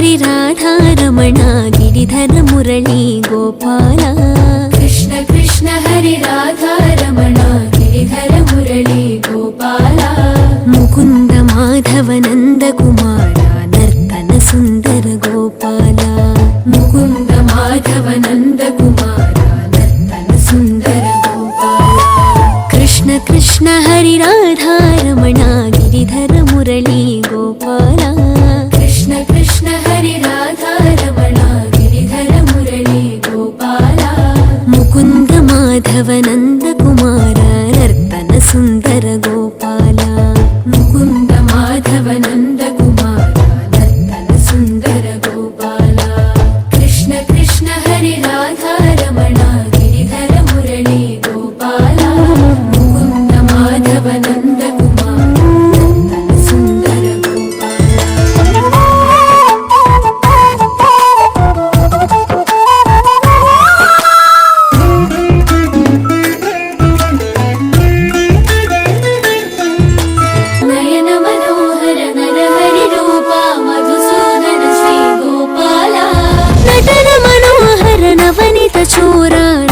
హరి రాధా రమణ గిరిధర మురళీ గోపాల. కృష్ణ కృష్ణ హరి రాధా రమణ గిరిధర మురళీ గోపాల. ముకుంద మాధవ నంద కుమార నర్తన సుందర గోపాల. ముకుంద మాధవ నంద కుమార నర్తన సుందర గోపాల. కృష్ణ కృష్ణ హరి రాధా రమణ గిరిధర మురళీ గోపాల కృష్ణ కృష్ణ హరి రాధా రమణ గిరిధర నవనిత చూరాన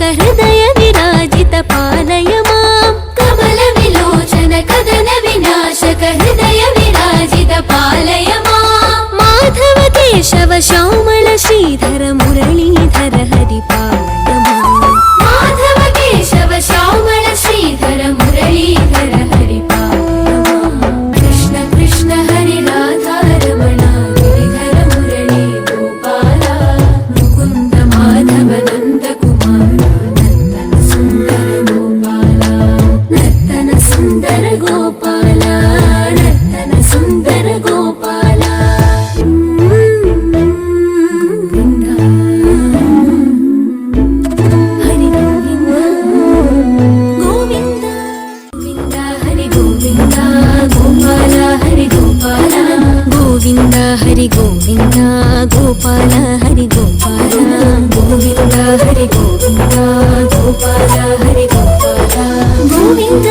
వినాశక హృదయ విరాజిత పాలయ మాం కమల విలోచన కదన వినాశక హృదయ విరాజిత పాలయ మాం మాధవ కేశవ శ్యామళ హరి గోవింద గోపాల హరి గోపాల. గోవింద హరి గోవింద గోపాల హరి గోపాల. గోవింద